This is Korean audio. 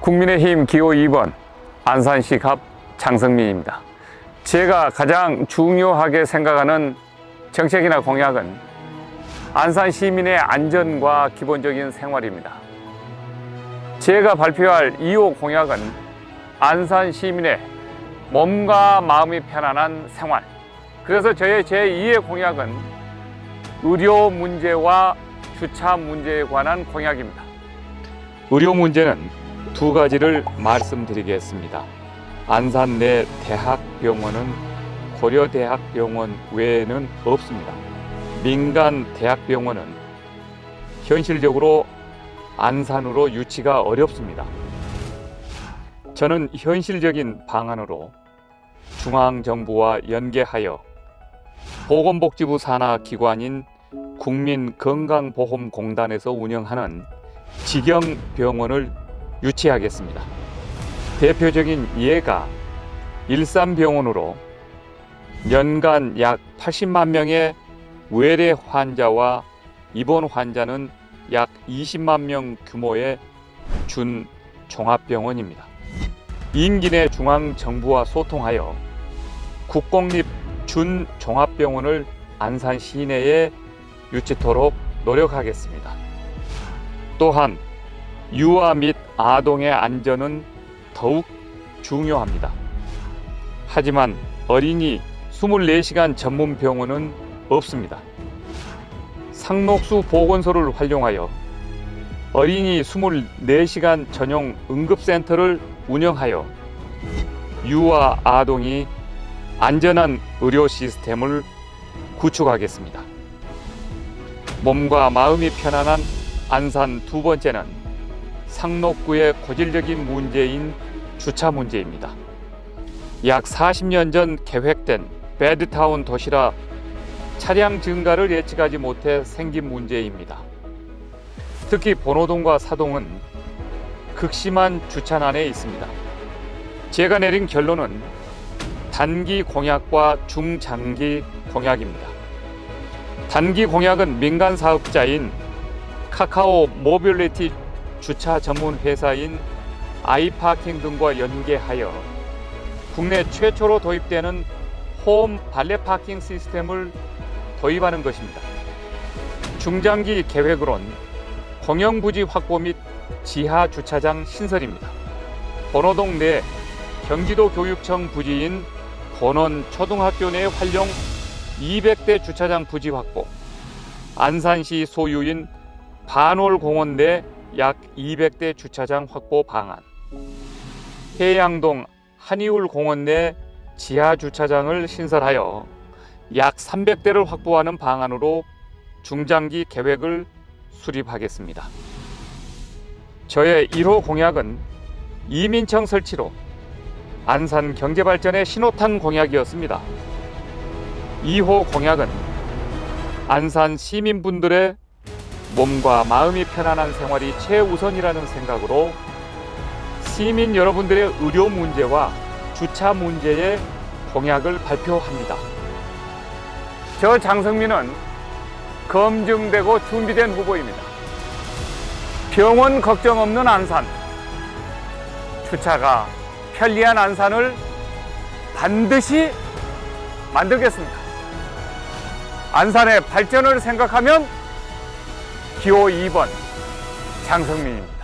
국민의힘 기호 2번 안산시 갑 장성민입니다. 제가 가장 중요하게 생각하는 정책이나 공약은 안산 시민의 안전과 기본적인 생활입니다. 제가 발표할 2호 공약은 안산 시민의 몸과 마음이 편안한 생활. 그래서 저의 제2의 공약은 의료 문제와 주차 문제에 관한 공약입니다. 의료 문제는 두 가지를 말씀드리겠습니다. 안산 내 대학병원은 고려대학병원 외에는 없습니다. 민간 대학병원은 현실적으로 안산으로 유치가 어렵습니다. 저는 현실적인 방안으로 중앙정부와 연계하여 보건복지부 산하 기관인 국민건강보험공단에서 운영하는 직영병원을 유치하겠습니다. 대표적인 예가 일산병원으로 연간 약 80만 명의 외래 환자와 입원 환자는 약 20만 명 규모의 준 종합병원입니다. 내 중앙 정부와 소통하여 국공립 준 종합병원을 안산 시내에 유치토록 노력하겠습니다. 또한 유아 및 아동의 안전은 더욱 중요합니다. 하지만 어린이 24시간 전문 병원은 없습니다. 상록수 보건소를 활용하여 어린이 24시간 전용 응급센터를 운영하여 유아 아동이 안전한 의료 시스템을 구축하겠습니다. 몸과 마음이 편안한 안산 두 번째는 상록구의 고질적인 문제인 주차 문제입니다. 약 40년 전 계획된 배드타운 도시라 차량 증가를 예측하지 못해 생긴 문제입니다. 특히 번호동과 사동은 극심한 주차난에 있습니다. 제가 내린 결론은 단기 공약과 중장기 공약입니다. 단기 공약은 민간 사업자인 카카오 모빌리티 주차 전문 회사인 아이파킹 등과 연계하여 국내 최초로 도입되는 홈 발레 파킹 시스템을 도입하는 것입니다. 중장기 계획으론 공영 부지 확보 및 지하 주차장 신설입니다. 번호동 내 경기도 교육청 부지인 본원 초등학교 내 활용 200대 주차장 부지 확보, 안산시 소유인 반월 공원 내 약 200대 주차장 확보 방안, 해양동 한이울 공원 내 지하 주차장을 신설하여 약 300대를 확보하는 방안으로 중장기 계획을 수립하겠습니다. 저의 1호 공약은 이민청 설치로 안산 경제발전의 신호탄 공약이었습니다. 2호 공약은 안산 시민분들의 몸과 마음이 편안한 생활이 최우선이라는 생각으로 시민 여러분들의 의료 문제와 주차 문제의 공약을 발표합니다. 저 장성민은 검증되고 준비된 후보입니다. 병원 걱정 없는 안산, 주차가 편리한 안산을 반드시 만들겠습니다. 안산의 발전을 생각하면 기호 2번 장성민입니다.